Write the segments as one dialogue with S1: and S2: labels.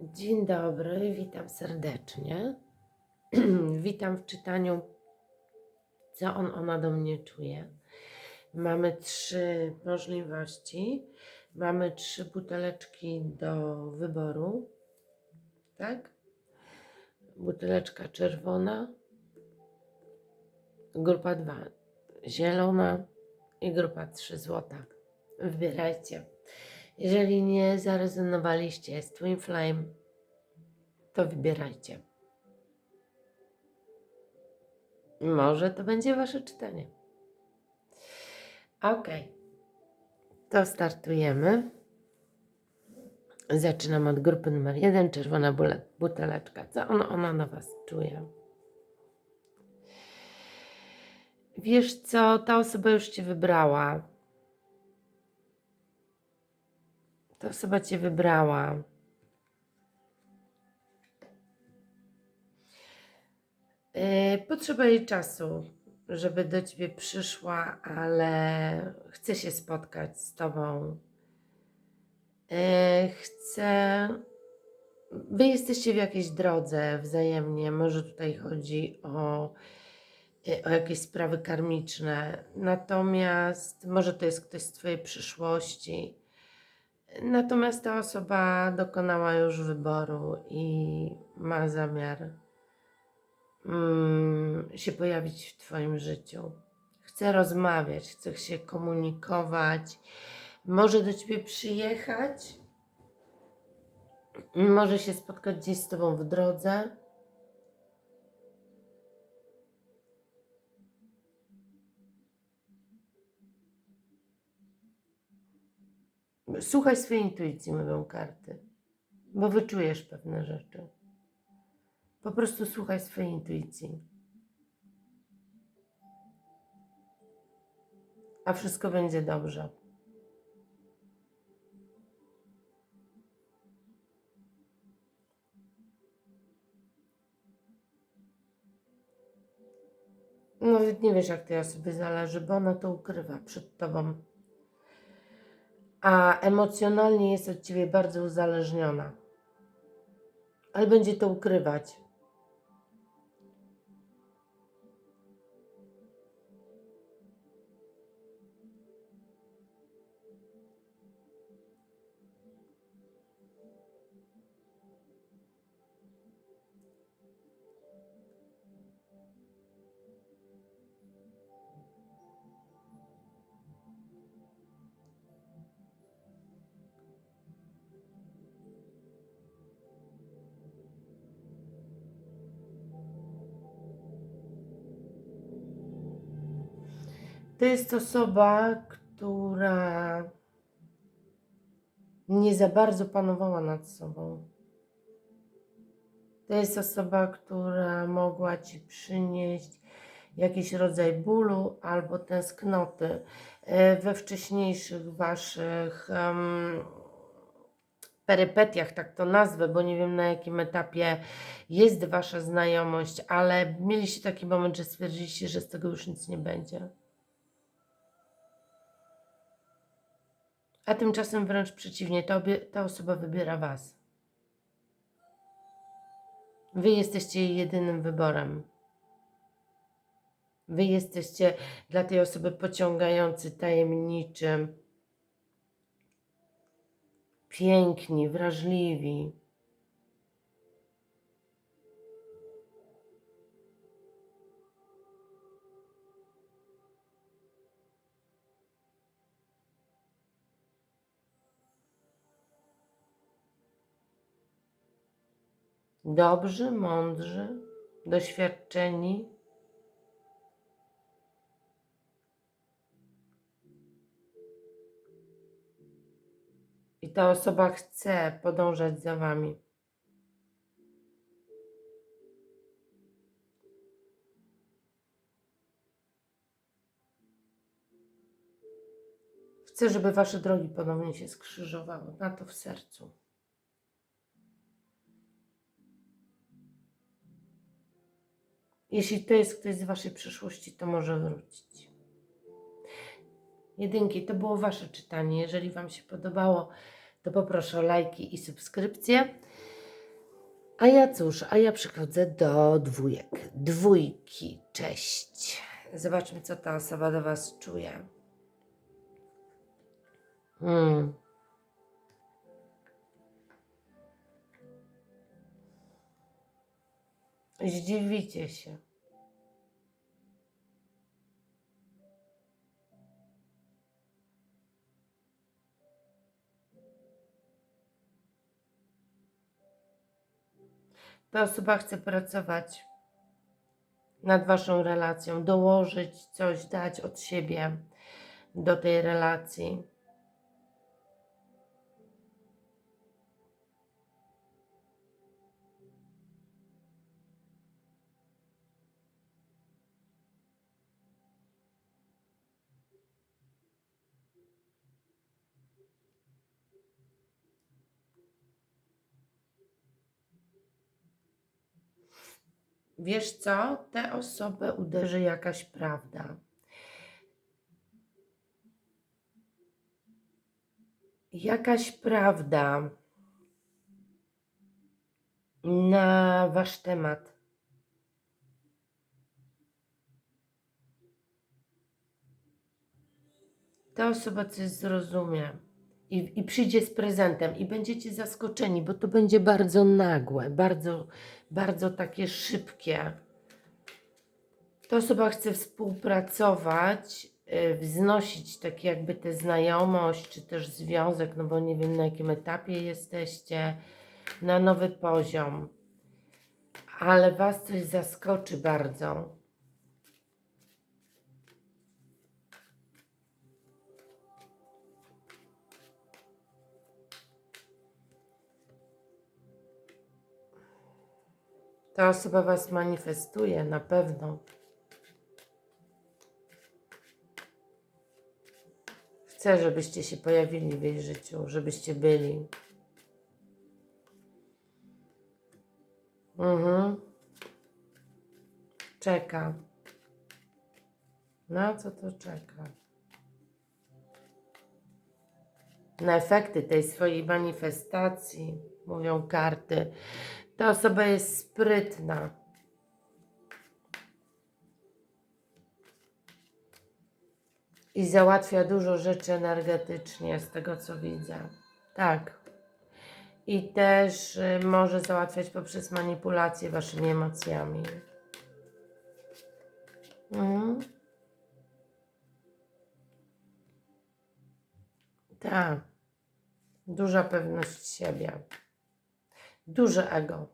S1: Dzień dobry, witam serdecznie. witam w czytaniu, co on, ona do mnie czuje. Mamy trzy możliwości. Mamy trzy buteleczki do wyboru. Tak? Buteleczka czerwona, grupa 2 zielona i grupa 3 złota. Wybierajcie. Jeżeli nie zarezonowaliście z Twin Flame, to wybierajcie. Może to będzie Wasze czytanie. Ok. To startujemy. Zaczynam od grupy numer jeden, czerwona buteleczka. Co ona na Was czuje? Wiesz co, ta osoba już Cię wybrała. Ta osoba Cię wybrała. Yy, Potrzeba jej czasu, żeby do Ciebie przyszła, ale chce się spotkać z Tobą. Yy, Chce. Wy jesteście w jakiejś drodze wzajemnie. Może tutaj chodzi o, yy, o jakieś sprawy karmiczne. Natomiast może to jest ktoś z Twojej przyszłości. Natomiast ta osoba dokonała już wyboru i ma zamiar mm, się pojawić w Twoim życiu. Chce rozmawiać, chce się komunikować, może do Ciebie przyjechać, może się spotkać gdzieś z Tobą w drodze. Słuchaj swojej intuicji, mówią karty, bo wyczujesz pewne rzeczy. Po prostu słuchaj swojej intuicji. A wszystko będzie dobrze. Nawet nie wiesz, jak tej osobie zależy, bo ona to ukrywa przed tobą. A emocjonalnie jest od ciebie bardzo uzależniona. Ale będzie to ukrywać. To jest osoba, która nie za bardzo panowała nad sobą. To jest osoba, która mogła ci przynieść jakiś rodzaj bólu albo tęsknoty e, we wcześniejszych waszych em, perypetiach, tak to nazwę, bo nie wiem na jakim etapie jest wasza znajomość, ale mieliście taki moment, że stwierdziliście, że z tego już nic nie będzie. A tymczasem wręcz przeciwnie, ta, obie, ta osoba wybiera Was. Wy jesteście jej jedynym wyborem. Wy jesteście dla tej osoby pociągający, tajemniczy, piękni, wrażliwi. Dobrzy, mądrzy, doświadczeni. I ta osoba chce podążać za wami. Chcę, żeby wasze drogi ponownie się skrzyżowały. Ma to w sercu. Jeśli to jest ktoś z Waszej przyszłości, to może wrócić. Jedynki, to było Wasze czytanie. Jeżeli Wam się podobało, to poproszę o lajki i subskrypcje. A ja cóż, a ja przychodzę do dwójek. Dwójki, cześć. Zobaczmy, co ta osoba do Was czuje. Hmm. Zdziwicie się. Ta osoba chce pracować nad Waszą relacją, dołożyć coś, dać od siebie do tej relacji. Wiesz co? Tę osobę uderzy jakaś prawda. Jakaś prawda na wasz temat. Ta osoba coś zrozumie i, i przyjdzie z prezentem i będziecie zaskoczeni, bo to będzie bardzo nagłe, bardzo, bardzo takie szybkie. Ta osoba chce współpracować, y, wznosić tak jakby tę znajomość, czy też związek, no bo nie wiem na jakim etapie jesteście, na nowy poziom. Ale Was coś zaskoczy bardzo. Ta osoba Was manifestuje na pewno. Chcę, żebyście się pojawili w jej życiu, żebyście byli. Mhm. Czeka. Na co to czeka? Na efekty tej swojej manifestacji, mówią karty. Ta osoba jest sprytna. I załatwia dużo rzeczy energetycznie, z tego co widzę. Tak. I też y, może załatwiać poprzez manipulację waszymi emocjami. Mhm. Tak. Duża pewność siebie. Duże ego.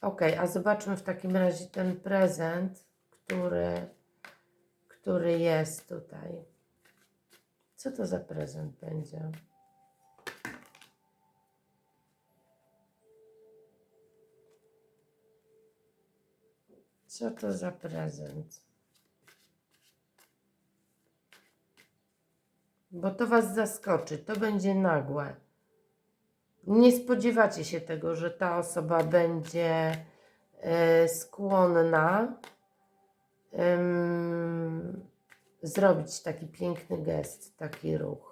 S1: Ok, a zobaczmy w takim razie ten prezent, który, który jest tutaj. Co to za prezent będzie? Co to za prezent? Bo to Was zaskoczy, to będzie nagłe. Nie spodziewacie się tego, że ta osoba będzie e, skłonna em, zrobić taki piękny gest, taki ruch.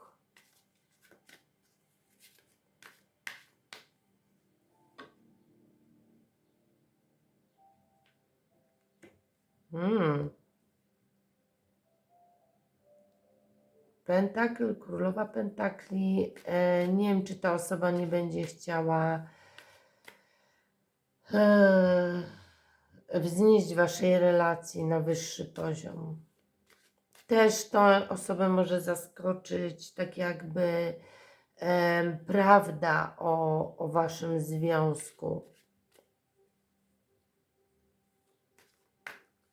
S1: Hmm. Pentakl, królowa pentakli. E, nie wiem, czy ta osoba nie będzie chciała e, wznieść waszej relacji na wyższy poziom. Też to osobę może zaskoczyć, tak jakby e, prawda o, o waszym związku.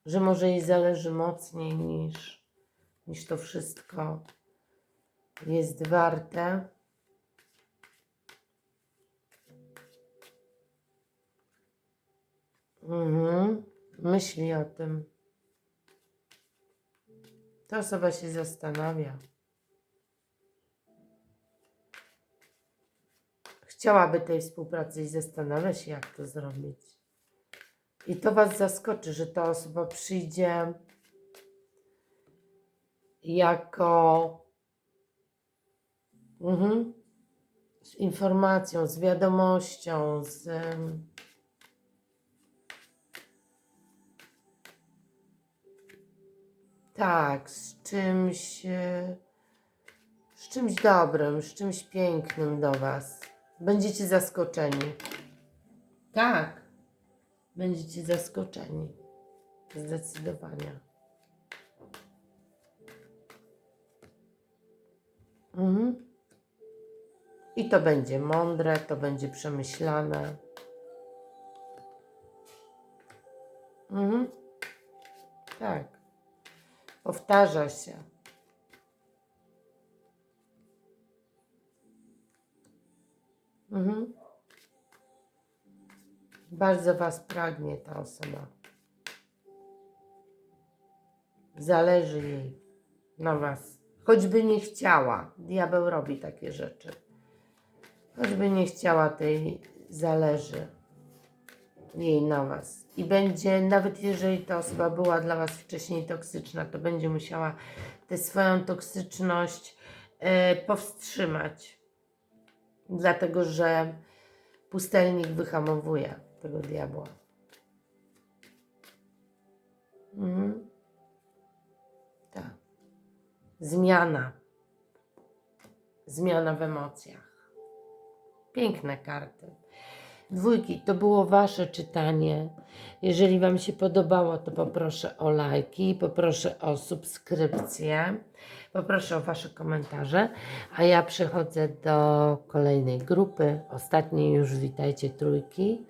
S1: Że może jej zależy mocniej niż, niż to wszystko jest warte. Mhm. Myśli o tym. Ta osoba się zastanawia. Chciałaby tej współpracy i zastanawia się, jak to zrobić. I to Was zaskoczy, że ta osoba przyjdzie jako Mhm. Z informacją, z wiadomością, z. Tak, z czymś. e, Z czymś dobrym, z czymś pięknym do Was. Będziecie zaskoczeni. Tak, będziecie zaskoczeni. Zdecydowanie. Mhm. I to będzie mądre, to będzie przemyślane. Mhm. Tak. Powtarza się. Mhm. Bardzo Was pragnie ta osoba. Zależy jej na Was. Choćby nie chciała. Diabeł robi takie rzeczy. Choćby nie chciała, tej zależy jej na Was. I będzie, nawet jeżeli ta osoba była dla Was wcześniej toksyczna, to będzie musiała tę swoją toksyczność e, powstrzymać. Dlatego, że pustelnik wyhamowuje tego diabła. Mhm. Tak. Zmiana. Zmiana w emocjach. Piękne karty. Dwójki, to było Wasze czytanie. Jeżeli Wam się podobało, to poproszę o lajki, poproszę o subskrypcję, poproszę o Wasze komentarze, a ja przechodzę do kolejnej grupy, ostatniej już witajcie trójki.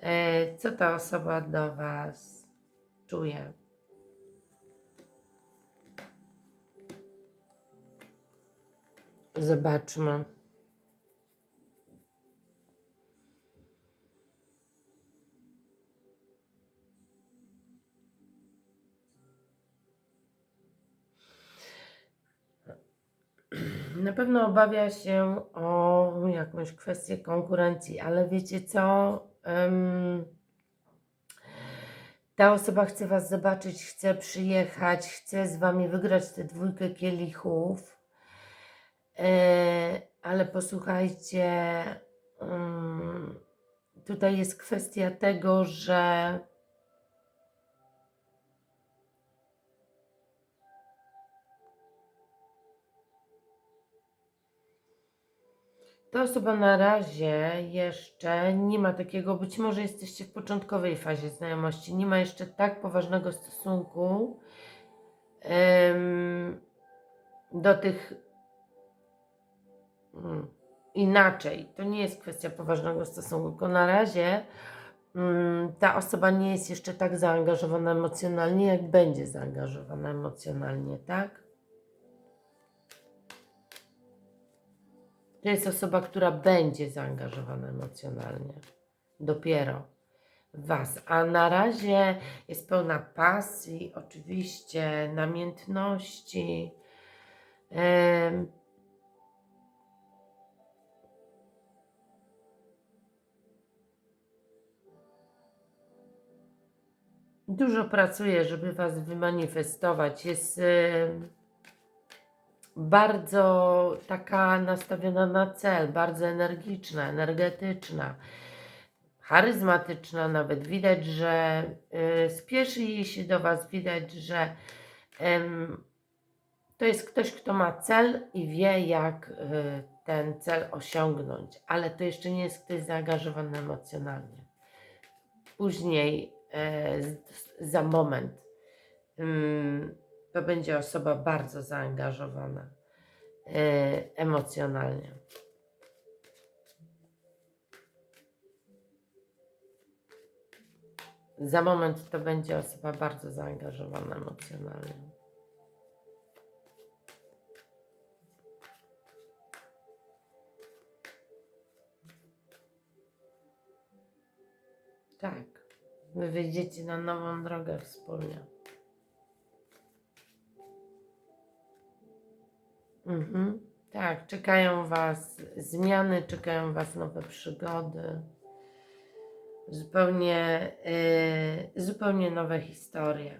S1: E, Co ta osoba do Was czuje? Zobaczmy. Na pewno obawia się o jakąś kwestię konkurencji, ale wiecie co? Em, ta osoba chce Was zobaczyć, chce przyjechać, chce z Wami wygrać tę dwójkę kielichów. E, ale posłuchajcie, tutaj jest kwestia tego, że Ta osoba na razie jeszcze nie ma takiego, być może jesteście w początkowej fazie znajomości, nie ma jeszcze tak poważnego stosunku em, do tych mm, inaczej. To nie jest kwestia poważnego stosunku, tylko na razie mm, ta osoba nie jest jeszcze tak zaangażowana emocjonalnie, jak będzie zaangażowana emocjonalnie, tak? To jest osoba, która będzie zaangażowana emocjonalnie. Dopiero Was. A na razie jest pełna pasji, oczywiście, namiętności. Em, Dużo pracuje, żeby Was wymanifestować. Jest em, bardzo taka nastawiona na cel, bardzo energiczna, energetyczna, charyzmatyczna nawet. Widać, że y, spieszy jej się do Was, widać, że em, to jest ktoś, kto ma cel i wie, jak y, ten cel osiągnąć, ale to jeszcze nie jest ktoś zaangażowany emocjonalnie. Później, z- za moment, ym, to będzie osoba bardzo zaangażowana e, emocjonalnie. Za moment to będzie osoba bardzo zaangażowana emocjonalnie. Tak. Wy wyjdziecie na nową drogę wspólnie. Mhm. Tak, czekają Was zmiany, czekają Was nowe przygody. Zupełnie, yy, zupełnie nowe historie.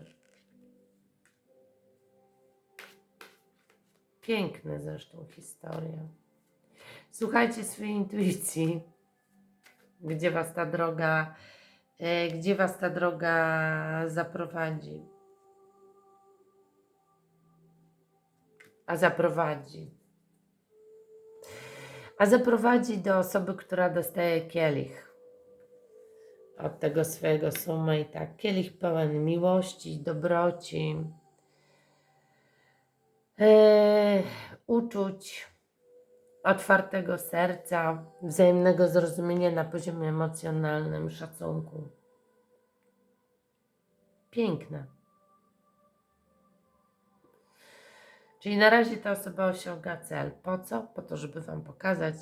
S1: Piękne zresztą historie. Słuchajcie swojej intuicji, gdzie was ta droga, e, gdzie was ta droga zaprowadzi. A zaprowadzi. A zaprowadzi do osoby, która dostaje kielich od tego swojego soulmate'a. Kielich pełen miłości, dobroci, e, uczuć, otwartego serca, wzajemnego zrozumienia na poziomie emocjonalnym, szacunku. Piękne. Czyli na razie ta osoba osiąga cel. Po co? Po to, żeby Wam pokazać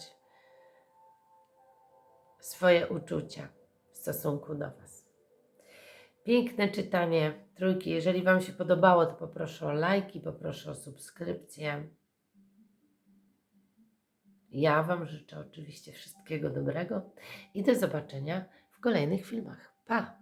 S1: swoje uczucia w stosunku do Was. Piękne czytanie trójki. Jeżeli Wam się podobało, to poproszę o lajki, poproszę o subskrypcję. Ja Wam życzę oczywiście wszystkiego dobrego i do zobaczenia w kolejnych filmach. Pa!